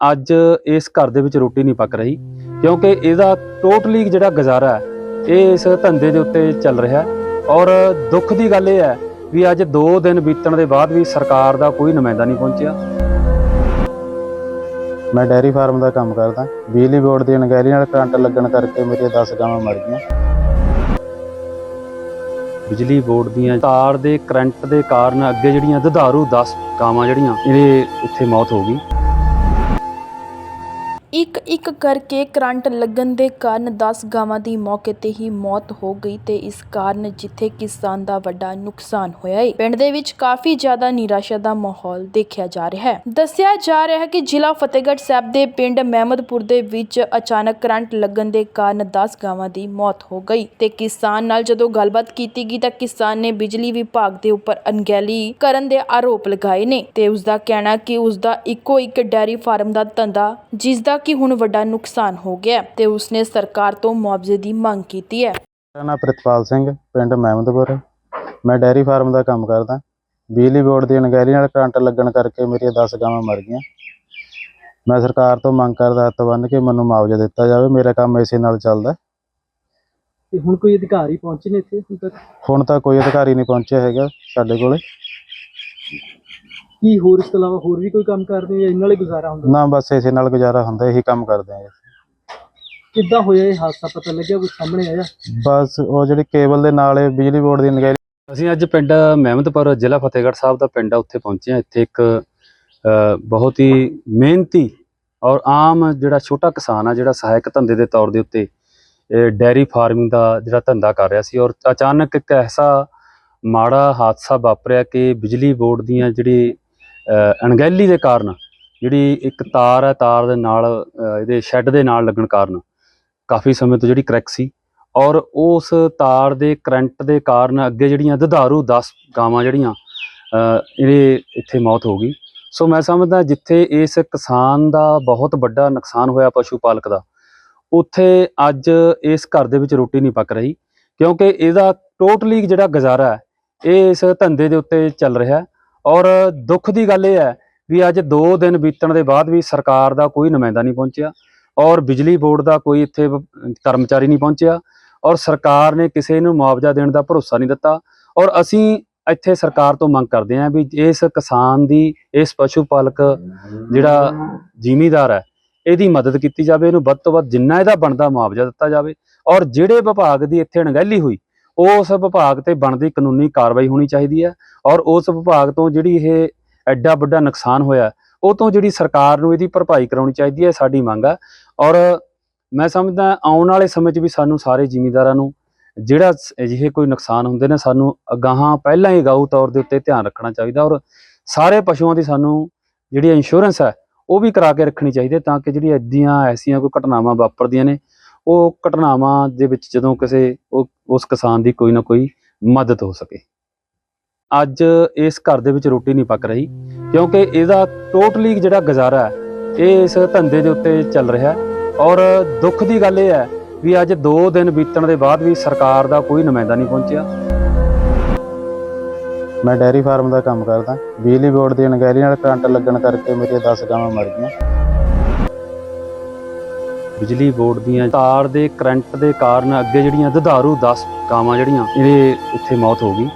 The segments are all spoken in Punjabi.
ਅੱਜ ਇਸ ਘਰ ਦੇ ਵਿੱਚ ਰੋਟੀ ਨਹੀਂ ਪੱਕ ਰਹੀ ਕਿਉਂਕਿ ਇਹਦਾ ਟੋਟਲੀ ਜਿਹੜਾ ਗੁਜ਼ਾਰਾ ਹੈ ਇਹ ਇਸ ਧੰਦੇ ਦੇ ਉੱਤੇ ਚੱਲ ਰਿਹਾ ਹੈ। ਔਰ ਦੁੱਖ ਦੀ ਗੱਲ ਇਹ ਹੈ ਵੀ ਅੱਜ 2 ਦਿਨ ਬੀਤਣ ਦੇ ਬਾਅਦ ਵੀ ਸਰਕਾਰ ਦਾ ਕੋਈ ਨੁਮਾਇੰਦਾ ਨਹੀਂ ਪਹੁੰਚਿਆ। ਮੈਂ ਡੈਰੀ ਫਾਰਮ ਦਾ ਕੰਮ ਕਰਦਾ ਬਿਜਲੀ ਬੋਰਡ ਦੀ ਅਣਗਹਿਲੀ ਨਾਲ ਕਰੰਟ ਲੱਗਣ ਕਰਕੇ ਮੇਰੀਆਂ 10 ਗਾਵਾਂ ਮਰ ਗਈਆਂ। ਬਿਜਲੀ ਬੋਰਡ ਦੀਆਂ ਤਾਰ ਦੇ ਕਰੰਟ ਦੇ ਕਾਰਨ ਅੱਗੇ ਜਿਹੜੀਆਂ ਦੁਧਾਰੂ 10 ਗਾਵਾਂ ਜਿਹੜੀਆਂ ਇਹਦੇ ਇੱਥੇ ਮੌਤ ਹੋ ਗਈ। ਇੱਕ ਇੱਕ ਕਰਕੇ ਕਰੰਟ ਲੱਗਣ ਦੇ ਕਾਰਨ 10 ਗਾਵਾਂ ਦੀ ਮੌਕੇ ਤੇ ਹੀ ਮੌਤ ਹੋ ਗਈ ਤੇ ਇਸ ਕਾਰਨ ਜਿੱਥੇ ਕਿਸਾਨ ਦਾ ਵੱਡਾ ਨੁਕਸਾਨ ਹੋਇਆ ਹੈ ਪਿੰਡ ਦੇ ਵਿੱਚ ਕਾਫੀ ਜ਼ਿਆਦਾ ਨਿਰਾਸ਼ਾ ਦਾ ਮਾਹੌਲ ਦੇਖਿਆ ਜਾ ਰਿਹਾ ਹੈ। ਦੱਸਿਆ ਜਾ ਰਿਹਾ ਹੈ ਕਿ ਜ਼ਿਲ੍ਹਾ ਫਤਿਹਗੜ੍ਹ ਸਾਹਿਬ ਦੇ ਪਿੰਡ ਮਹਿਮਦਪੁਰ ਦੇ ਵਿੱਚ ਅਚਾਨਕ ਕਰੰਟ ਲੱਗਣ ਦੇ ਕਾਰਨ 10 ਗਾਵਾਂ ਦੀ ਮੌਤ ਹੋ ਗਈ ਤੇ ਕਿਸਾਨ ਨਾਲ ਜਦੋਂ ਗੱਲਬਾਤ ਕੀਤੀ ਗਈ ਤਾਂ ਕਿਸਾਨ ਨੇ ਬਿਜਲੀ ਵਿਭਾਗ ਦੇ ਉੱਪਰ ਅਣਗਹਿਲੀ ਕਰਨ ਦੇ ਆਰੋਪ ਲਗਾਏ ਨੇ ਤੇ ਉਸ ਦਾ ਕਹਿਣਾ ਕਿ ਉਸ ਦਾ ਇੱਕੋ ਇੱਕ ਡੈਰੀ ਫਾਰਮ ਦਾ ਧੰਦਾ ਜਿਸ ਦਾ ਕਿ ਹੁਣ ਵੱਡਾ ਨੁਕਸਾਨ ਹੋ ਗਿਆ ਹੈ ਤੇ ਉਸਨੇ ਸਰਕਾਰ ਤੋਂ ਮੁਆਵਜ਼ੇ ਦੀ ਮੰਗ ਕੀਤੀ ਹੈ। ਮੇਰਾ ਨਾਮ ਪ੍ਰਿਤਪਾਲ ਸਿੰਘ ਪਿੰਡ ਮਹਿਮਦਪੁਰ। ਮੈਂ ਡੈਰੀ ਫਾਰਮ ਦਾ ਕੰਮ ਕਰਦਾ। ਬਿਜਲੀ ਬੋਰਡ ਦੀ ਅਣਗਹਿਲੀ ਨਾਲ ਕਰੰਟ ਲੱਗਣ ਕਰਕੇ ਮੇਰੀਆਂ 10 ਗਾਵਾਂ ਮਰ ਗਈਆਂ। ਮੈਂ ਸਰਕਾਰ ਤੋਂ ਮੰਗ ਕਰਦਾ ਹੱਥ ਬੰਨ੍ਹ ਕੇ ਮੈਨੂੰ ਮੁਆਵਜ਼ਾ ਦਿੱਤਾ ਜਾਵੇ। ਮੇਰਾ ਕੰਮ ਇਸੇ ਨਾਲ ਚੱਲਦਾ। ਤੇ ਹੁਣ ਕੋਈ ਅਧਿਕਾਰੀ ਪਹੁੰਚੇ ਨੇ ਇੱਥੇ ਹੁਣ ਤੱਕ? ਹੁਣ ਤਾਂ ਕੋਈ ਅਧਿਕਾਰੀ ਨਹੀਂ ਪਹੁੰਚਿਆ ਹੈਗਾ ਸਾਡੇ ਕੋਲੇ। ਕੀ ਹੋਰ ਇਸ ਤੋਂ ਇਲਾਵਾ ਹੋਰ ਵੀ ਕੋਈ ਕੰਮ ਕਰਦੇ ਹੋ ਜਾਂ ਇਹਨਾਂ ਨਾਲ ਹੀ ਗੁਜ਼ਾਰਾ ਹੁੰਦਾ? ਨਾ ਬਸ ਇਸੇ ਨਾਲ ਗੁਜ਼ਾਰਾ ਹੁੰਦਾ ਇਹੀ ਕੰਮ ਕਰਦੇ ਹਾਂ ਕਿੱਦਾਂ ਹੋਇਆ ਇਹ ਹਾਦਸਾ? ਪਤਾ ਲੱਗਿਆ ਕੋਈ ਸਾਹਮਣੇ ਆਇਆ? ਬਸ ਉਹ ਜਿਹੜੀ ਕੇਬਲ ਦੇ ਨਾਲ ਇਹ ਬਿਜਲੀ ਬੋਰਡ ਦੀ ਅਣਗਹਿਲੀ ਅਸੀਂ ਅੱਜ ਪਿੰਡ ਮਹਿਮਦਪੁਰ ਜ਼ਿਲ੍ਹਾ ਫਤਿਹਗੜ੍ਹ ਸਾਹਿਬ ਦਾ ਪਿੰਡ ਆ ਉੱਥੇ ਪਹੁੰਚੇ ਹਾਂ। ਇੱਥੇ ਇੱਕ ਅ, ਬਹੁਤ ਹੀ ਮਿਹਨਤੀ ਔਰ ਆਮ ਜਿਹੜਾ ਛੋਟਾ ਕਿਸਾਨ ਆ ਜਿਹੜਾ ਸਹਾਇਕ ਧੰਦੇ ਦੇ ਤੌਰ ਦੇ ਉੱਤੇ ਇਹ ਡੈਰੀ ਫਾਰਮਿੰਗ ਦਾ ਜਿਹੜਾ ਧੰਦਾ ਕਰ ਰਿਹਾ ਸੀ ਔਰ ਅਚਾਨਕ ਇੱਕ ਐਸਾ ਮਾੜਾ ਹਾਦਸਾ ਵਾਪਰਿਆ ਕਿ ਬਿਜਲੀ ਬੋਰਡ ਦੀਆਂ ਜਿਹੜੀ ਅਣਗਹਿਲੀ ਦੇ ਕਾਰਨ ਜਿਹੜੀ ਇੱਕ ਤਾਰ ਹੈ ਤਾਰ ਦੇ ਨਾਲ ਇਹਦੇ ਸ਼ੈੱਡ ਦੇ ਨਾਲ ਲੱਗਣ ਕਾਰਨ ਕਾਫੀ ਸਮੇਂ ਤੋਂ ਜਿਹੜੀ ਕਰੈਕ ਸੀ ਔਰ ਉਸ ਤਾਰ ਦੇ ਕਰੰਟ ਦੇ ਕਾਰਨ ਅੱਗੇ ਜਿਹੜੀਆਂ ਦੁਧਾਰੂ 10 ਗਾਵਾਂ ਜਿਹੜੀਆਂ ਅ, ਇਹਦੇ ਇੱਥੇ ਮੌਤ ਹੋ ਗਈ। ਸੋ ਮੈਂ ਸਮਝਦਾ ਜਿੱਥੇ ਇਸ ਕਿਸਾਨ ਦਾ ਬਹੁਤ ਵੱਡਾ ਨੁਕਸਾਨ ਹੋਇਆ ਪਸ਼ੂ ਪਾਲਕ ਦਾ ਉੱਥੇ ਅੱਜ ਇਸ ਘਰ ਦੇ ਵਿੱਚ ਰੋਟੀ ਨਹੀਂ ਪੱਕ ਰਹੀ ਕਿਉਂਕਿ ਇਹਦਾ ਟੋਟਲੀ ਜਿਹੜਾ ਗੁਜ਼ਾਰਾ ਹੈ ਇਹ ਇਸ ਧੰਦੇ ਦੇ ਉੱਤੇ ਚੱਲ ਰਿਹਾ ਹੈ। ਔਰ ਦੁੱਖ ਦੀ ਗੱਲ ਇਹ ਹੈ ਵੀ ਅੱਜ 2 ਦਿਨ ਬੀਤਣ ਦੇ ਬਾਅਦ ਵੀ ਸਰਕਾਰ ਦਾ ਕੋਈ ਨੁਮਾਇੰਦਾ ਨਹੀਂ ਪਹੁੰਚਿਆ ਔਰ ਬਿਜਲੀ ਬੋਰਡ ਦਾ ਕੋਈ ਇੱਥੇ ਕਰਮਚਾਰੀ ਨਹੀਂ ਪਹੁੰਚਿਆ ਔਰ ਸਰਕਾਰ ਨੇ ਕਿਸੇ ਨੂੰ ਮੁਆਵਜ਼ਾ ਦੇਣ ਦਾ ਭਰੋਸਾ ਨਹੀਂ ਦਿੱਤਾ ਔਰ ਅਸੀਂ ਇੱਥੇ ਸਰਕਾਰ ਤੋਂ ਮੰਗ ਕਰਦੇ ਹਾਂ ਵੀ ਇਸ ਕਿਸਾਨ ਦੀ, ਇਸ ਪਸ਼ੂ ਪਾਲਕ ਜਿਹੜਾ ਜ਼ਿਮੀਦਾਰ ਹੈ, ਇਹਦੀ ਮਦਦ ਕੀਤੀ ਜਾਵੇ, ਇਹਨੂੰ ਵੱਧ ਤੋਂ ਵੱਧ ਜਿੰਨਾ ਇਹਦਾ ਬਣਦਾ ਮੁਆਵਜ਼ਾ ਦਿੱਤਾ ਜਾਵੇ ਔਰ ਜਿਹੜੇ ਵਿਭਾਗ ਦੀ ਇੱਥੇ ਅਣਗਹਿਲੀ ਹੋਈ ਉਸ ਵਿਭਾਗ ਤੇ ਬਣਦੀ ਕਾਨੂੰਨੀ ਕਾਰਵਾਈ ਹੋਣੀ ਚਾਹੀਦੀ ਹੈ ਔਰ ਉਸ ਵਿਭਾਗ ਤੋਂ ਜਿਹੜੀ ਇਹ ਐਡਾ ਵੱਡਾ ਨੁਕਸਾਨ ਹੋਇਆ ਉਹ ਤੋਂ ਜਿਹੜੀ ਸਰਕਾਰ ਨੂੰ ਇਹਦੀ ਭਰਪਾਈ ਕਰਾਉਣੀ ਚਾਹੀਦੀ ਹੈ ਸਾਡੀ ਮੰਗ ਆ ਔਰ ਮੈਂ ਸਮਝਦਾ ਆਉਣ ਵਾਲੇ ਸਮੇਂ 'ਚ ਵੀ ਸਾਨੂੰ ਸਾਰੇ ਜ਼ਿਮੀਂਦਾਰਾਂ ਨੂੰ ਜਿਹੜਾ ਅਜਿਹੇ ਕੋਈ ਨੁਕਸਾਨ ਹੁੰਦੇ ਨੇ, ਸਾਨੂੰ ਅਗਾਹਾਂ ਪਹਿਲਾਂ ਹੀ ਗਾਊ ਤੌਰ ਦੇ ਉੱਤੇ ਧਿਆਨ ਰੱਖਣਾ ਚਾਹੀਦਾ ਔਰ ਸਾਰੇ ਪਸ਼ੂਆਂ ਦੀ ਸਾਨੂੰ ਜਿਹੜੀ ਇੰਸ਼ੋਰੈਂਸ ਹੈ, ਉਹ ਵੀ ਕਰਾ ਕੇ ਰੱਖਣੀ ਚਾਹੀਦੀ ਹੈ ਤਾਂ ਕਿ ਜਿਹੜੀ ਐਦੀਆਂ ਐਸੀਆਂ ਕੋਈ ਘਟਨਾਵਾਂ ਵਾਪਰਦੀਆਂ ਨੇ ਉਹ ਘਟਨਾਵਾਂ ਦੇ ਵਿੱਚ ਜਦੋਂ ਕਿਸੇ ਉਹ- ਉਸ ਕਿਸਾਨ ਦੀ ਕੋਈ ਨਾ ਕੋਈ ਮਦਦ ਹੋ ਸਕੇ। ਅੱਜ ਇਸ ਘਰ ਦੇ ਵਿੱਚ ਰੋਟੀ ਨਹੀਂ ਪੱਕ ਰਹੀ, ਕਿਉਂਕਿ ਇਹਦਾ ਟੋਟਲੀ ਜਿਹੜਾ ਗੁਜ਼ਾਰਾ ਹੈ, ਇਹ ਇਸ ਧੰਦੇ ਦੇ ਉੱਤੇ ਚੱਲ ਰਿਹਾ ਔਰ ਦੁੱਖ ਦੀ ਗੱਲ ਇਹ ਹੈ ਵੀ ਅੱਜ 2 ਦਿਨ ਬੀਤਣ ਦੇ ਬਾਅਦ ਵੀ ਸਰਕਾਰ ਦਾ ਕੋਈ ਨੁਮਾਇੰਦਾ ਨਹੀਂ ਪਹੁੰਚਿਆ। ਮੈਂ ਡੈਰੀ ਫਾਰਮ ਦਾ ਕੰਮ ਕਰਦਾ। ਬਿਜਲੀ ਬੋਰਡ ਦੀ ਅਣਗਹਿਲੀ ਨਾਲ ਕਰੰਟ ਲੱਗਣ ਕਰਕੇ ਮੇਰੀਆਂ 10 ਗਾਵਾਂ ਮਰ ਗਈਆਂ। ਬਿਜਲੀ ਬੋਰਡ ਦੀਆਂ ਤਾਰ ਦੇ ਕਰੰਟ ਦੇ ਕਾਰਨ ਅੱਗੇ ਜਿਹੜੀਆਂ ਦੁਧਾਰੂ 10 ਕਾਵਾਂ ਜਿਹੜੀਆਂ, ਇਹਦੇ ਇੱਥੇ ਮੌਤ ਹੋ ਗਈ।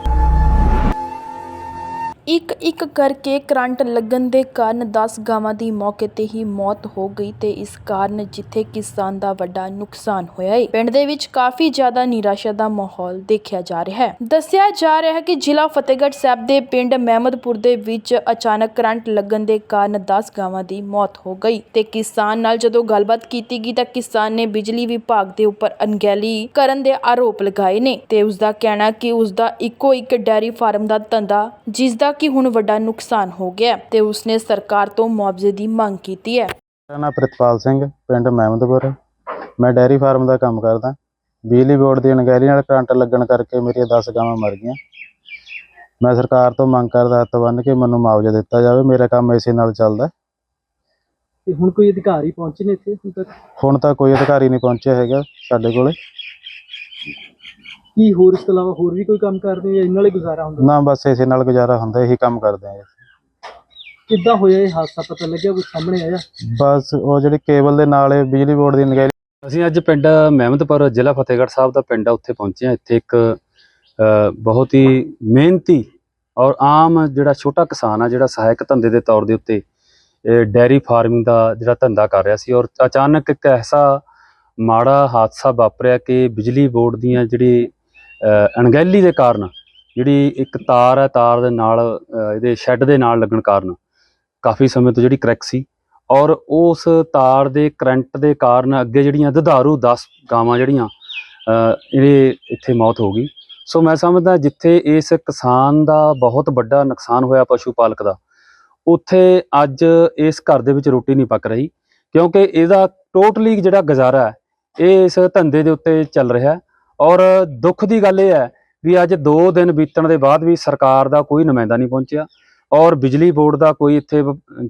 ਇੱਕ ਇੱਕ ਕਰਕੇ ਕਰੰਟ ਲੱਗਣ ਦੇ ਕਾਰਨ 10 ਗਾਵਾਂ ਦੀ ਮੌਕੇ ਤੇ ਹੀ ਮੌਤ ਹੋ ਗਈ ਤੇ ਇਸ ਕਾਰਨ ਜਿੱਥੇ ਕਿਸਾਨ ਦਾ ਵੱਡਾ ਨੁਕਸਾਨ ਹੋਇਆ ਹੈ ਪਿੰਡ ਦੇ ਵਿੱਚ ਕਾਫੀ ਜ਼ਿਆਦਾ ਨਿਰਾਸ਼ਾ ਦਾ ਮਾਹੌਲ ਦੇਖਿਆ ਜਾ ਰਿਹਾ ਹੈ। ਦੱਸਿਆ ਜਾ ਰਿਹਾ ਹੈ ਕਿ ਜ਼ਿਲ੍ਹਾ ਫਤਿਹਗੜ੍ਹ ਸਾਹਿਬ ਦੇ ਪਿੰਡ ਮਹਿਮਦਪੁਰ ਦੇ ਵਿੱਚ ਅਚਾਨਕ ਕਰੰਟ ਲੱਗਣ ਦੇ ਕਾਰਨ 10 ਗਾਵਾਂ ਦੀ ਮੌਤ ਹੋ ਗਈ ਤੇ ਕਿਸਾਨ ਨਾਲ ਜਦੋਂ ਗੱਲਬਾਤ ਕੀਤੀ ਗਈ ਤਾਂ ਕਿਸਾਨ ਨੇ ਬਿਜਲੀ ਵਿਭਾਗ ਦੇ ਉੱਪਰ ਅਣਗਹਿਲੀ ਕਰਨ ਦੇ ਆਰੋਪ ਲਗਾਏ ਨੇ ਤੇ ਉਸ ਦਾ ਕਹਿਣਾ ਕਿ ਉਸ ਦਾ ਇੱਕੋ ਇੱਕ ਡੈਰੀ ਫਾਰਮ ਦਾ ਧੰਦਾ ਜਿਸ ਦਾ ਕਿ ਹੁਣ ਵੱਡਾ ਨੁਕਸਾਨ ਹੋ ਗਿਆ ਤੇ ਉਸਨੇ ਸਰਕਾਰ ਤੋਂ ਮੁਆਵਜ਼ੇ ਦੀ ਮੰਗ ਕੀਤੀ ਹੈ। ਮੇਰਾ ਨਾਮ ਪ੍ਰਿਤਪਾਲ ਸਿੰਘ ਪਿੰਡ ਮਹਿਮਦਪੁਰ। ਮੈਂ ਡੈਰੀ ਫਾਰਮ ਦਾ ਕੰਮ ਕਰਦਾ। ਬਿਜਲੀ ਬੋਰਡ ਦੀ ਅਣਗਹਿਲੀ ਨਾਲ ਕਰੰਟ ਲੱਗਣ ਕਰਕੇ ਮੇਰੀਆਂ 10 ਗਾਵਾਂ ਮਰ ਗਈਆਂ। ਮੈਂ ਸਰਕਾਰ ਤੋਂ ਮੰਗ ਕਰਦਾ ਹੱਥ ਬੰਨ੍ਹ ਕੇ ਮੈਨੂੰ ਮੁਆਵਜ਼ਾ ਦਿੱਤਾ ਜਾਵੇ। ਮੇਰਾ ਕੰਮ ਇਸੇ ਨਾਲ ਚੱਲਦਾ ਤੇ ਹੁਣ ਕੋਈ ਅਧਿਕਾਰੀ ਪਹੁੰਚੇ ਨੇ ਇੱਥੇ ਹੁਣ ਤੱਕ? ਹੁਣ ਤਾਂ ਕੋਈ ਅਧਿਕਾਰੀ ਨਹੀਂ ਪਹੁੰਚਿਆ ਹੈਗਾ ਸਾਡੇ ਕੋਲੇ। ਕੀ ਹੋਰ ਇਸ ਤੋਂ ਇਲਾਵਾ ਹੋਰ ਵੀ ਕੋਈ ਕੰਮ ਕਰਦੇ ਹੋ ਜਾਂ ਇਹਨਾਂ ਨਾਲ ਹੀ ਗੁਜ਼ਾਰਾ ਹੁੰਦਾ? ਨਾ ਬਸ ਇਸੇ ਨਾਲ ਗੁਜ਼ਾਰਾ ਹੁੰਦਾ ਇਹੀ ਕੰਮ ਕਰਦੇ ਹਾਂ ਕਿੱਦਾਂ ਹੋਇਆ ਇਹ ਹਾਦਸਾ? ਪਤਾ ਲੱਗਿਆ ਕੋਈ ਸਾਹਮਣੇ ਆਇਆ? ਬਸ ਉਹ ਜਿਹੜੀ ਕੇਬਲ ਦੇ ਨਾਲ ਇਹ ਬਿਜਲੀ ਬੋਰਡ ਦੀ ਨਗੈਲੀ ਅਸੀਂ ਅੱਜ ਪਿੰਡ ਮਹਿਮਦਪੁਰ ਜ਼ਿਲ੍ਹਾ ਫਤਿਹਗੜ੍ਹ ਸਾਹਿਬ ਦਾ ਪਿੰਡ ਆ ਉੱਥੇ ਪਹੁੰਚੇ ਹਾਂ। ਇੱਥੇ ਇੱਕ ਅ, ਬਹੁਤ ਹੀ ਮਿਹਨਤੀ ਔਰ ਆਮ ਜਿਹੜਾ ਛੋਟਾ ਕਿਸਾਨ ਆ ਜਿਹੜਾ ਸਹਾਇਕ ਧੰਦੇ ਦੇ ਤੌਰ ਦੇ ਉੱਤੇ ਇਹ ਡੈਰੀ ਫਾਰਮਿੰਗ ਦਾ ਜਿਹੜਾ ਧੰਦਾ ਕਰ ਰਿਹਾ ਸੀ ਔਰ ਅਚਾਨਕ ਇੱਕ ਐਸਾ ਮਾੜਾ ਹਾਦਸਾ ਵਾਪਰਿਆ ਕਿ ਬਿਜਲੀ ਬੋਰਡ ਦੀਆਂ ਜਿਹੜੀ ਅਣਗਹਿਲੀ ਦੇ ਕਾਰਨ ਜਿਹੜੀ ਇੱਕ ਤਾਰ ਹੈ ਤਾਰ ਦੇ ਨਾਲ ਇਹਦੇ ਸ਼ੈੱਡ ਦੇ ਨਾਲ ਲੱਗਣ ਕਾਰਨ ਕਾਫੀ ਸਮੇਂ ਤੋਂ ਜਿਹੜੀ ਕਰੈਕ ਸੀ ਔਰ ਉਸ ਤਾਰ ਦੇ ਕਰੰਟ ਦੇ ਕਾਰਨ ਅੱਗੇ ਜਿਹੜੀਆਂ ਦੁਧਾਰੂ 10 ਗਾਵਾਂ ਜਿਹੜੀਆਂ ਅ, ਇਹਦੇ ਇੱਥੇ ਮੌਤ ਹੋ ਗਈ। ਸੋ ਮੈਂ ਸਮਝਦਾ ਜਿੱਥੇ ਇਸ ਕਿਸਾਨ ਦਾ ਬਹੁਤ ਵੱਡਾ ਨੁਕਸਾਨ ਹੋਇਆ ਪਸ਼ੂ ਪਾਲਕ ਦਾ ਉੱਥੇ ਅੱਜ ਇਸ ਘਰ ਦੇ ਵਿੱਚ ਰੋਟੀ ਨਹੀਂ ਪੱਕ ਰਹੀ ਕਿਉਂਕਿ ਇਹਦਾ ਟੋਟਲੀ ਜਿਹੜਾ ਗੁਜ਼ਾਰਾ ਹੈ ਇਹ ਇਸ ਧੰਦੇ ਦੇ ਉੱਤੇ ਚੱਲ ਰਿਹਾ ਹੈ। ਔਰ ਦੁੱਖ ਦੀ ਗੱਲ ਇਹ ਹੈ ਵੀ ਅੱਜ 2 ਦਿਨ ਬੀਤਣ ਦੇ ਬਾਅਦ ਵੀ ਸਰਕਾਰ ਦਾ ਕੋਈ ਨੁਮਾਇੰਦਾ ਨਹੀਂ ਪਹੁੰਚਿਆ ਔਰ ਬਿਜਲੀ ਬੋਰਡ ਦਾ ਕੋਈ ਇੱਥੇ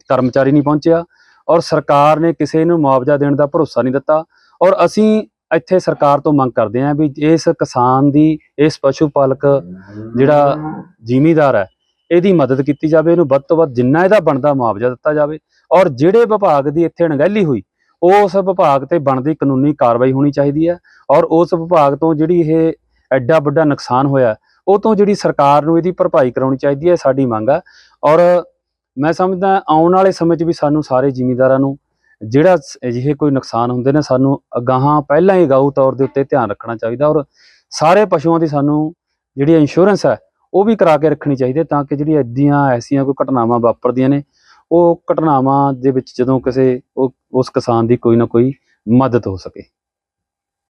ਕਰਮਚਾਰੀ ਨਹੀਂ ਪਹੁੰਚਿਆ ਔਰ ਸਰਕਾਰ ਨੇ ਕਿਸੇ ਨੂੰ ਮੁਆਵਜ਼ਾ ਦੇਣ ਦਾ ਭਰੋਸਾ ਨਹੀਂ ਦਿੱਤਾ ਔਰ ਅਸੀਂ ਇੱਥੇ ਸਰਕਾਰ ਤੋਂ ਮੰਗ ਕਰਦੇ ਹਾਂ ਵੀ ਇਸ ਕਿਸਾਨ ਦੀ, ਇਸ ਪਸ਼ੂ ਪਾਲਕ ਜਿਹੜਾ ਜ਼ਿਮੀਦਾਰ ਹੈ, ਇਹਦੀ ਮਦਦ ਕੀਤੀ ਜਾਵੇ, ਇਹਨੂੰ ਵੱਧ ਤੋਂ ਵੱਧ ਜਿੰਨਾ ਇਹਦਾ ਬਣਦਾ ਮੁਆਵਜ਼ਾ ਦਿੱਤਾ ਜਾਵੇ ਔਰ ਜਿਹੜੇ ਵਿਭਾਗ ਦੀ ਇੱਥੇ ਅਣਗਹਿਲੀ ਹੋਈ ਉਸ ਵਿਭਾਗ ਤੇ ਬਣਦੀ ਕਾਨੂੰਨੀ ਕਾਰਵਾਈ ਹੋਣੀ ਚਾਹੀਦੀ ਹੈ ਔਰ ਉਸ ਵਿਭਾਗ ਤੋਂ ਜਿਹੜੀ ਇਹ ਐਡਾ ਵੱਡਾ ਨੁਕਸਾਨ ਹੋਇਆ ਉਹ ਤੋਂ ਜਿਹੜੀ ਸਰਕਾਰ ਨੂੰ ਇਹਦੀ ਭਰਪਾਈ ਕਰਾਉਣੀ ਚਾਹੀਦੀ ਹੈ ਸਾਡੀ ਮੰਗ ਆ ਔਰ ਮੈਂ ਸਮਝਦਾ ਆਉਣ ਵਾਲੇ ਸਮੇਂ 'ਚ ਵੀ ਸਾਨੂੰ ਸਾਰੇ ਜ਼ਿਮੀਂਦਾਰਾਂ ਨੂੰ ਜਿਹੜਾ ਅਜਿਹੇ ਕੋਈ ਨੁਕਸਾਨ ਹੁੰਦੇ ਨੇ, ਸਾਨੂੰ ਅਗਾਹਾਂ ਪਹਿਲਾਂ ਹੀ ਗਾਊ ਤੌਰ ਦੇ ਉੱਤੇ ਧਿਆਨ ਰੱਖਣਾ ਚਾਹੀਦਾ ਔਰ ਸਾਰੇ ਪਸ਼ੂਆਂ ਦੀ ਸਾਨੂੰ ਜਿਹੜੀ ਇੰਸ਼ੋਰੈਂਸ ਹੈ, ਉਹ ਵੀ ਕਰਾ ਕੇ ਰੱਖਣੀ ਚਾਹੀਦੀ ਹੈ ਤਾਂ ਕਿ ਜਿਹੜੀ ਐਦੀਆਂ ਐਸੀਆਂ ਕੋਈ ਘਟਨਾਵਾਂ ਵਾਪਰਦੀਆਂ ਨੇ ਉਹ ਘਟਨਾਵਾਂ ਦੇ ਵਿੱਚ ਜਦੋਂ ਕਿਸੇ ਉਹ, ਉਸ ਕਿਸਾਨ ਦੀ ਕੋਈ ਨਾ ਕੋਈ ਮਦਦ ਹੋ ਸਕੇ।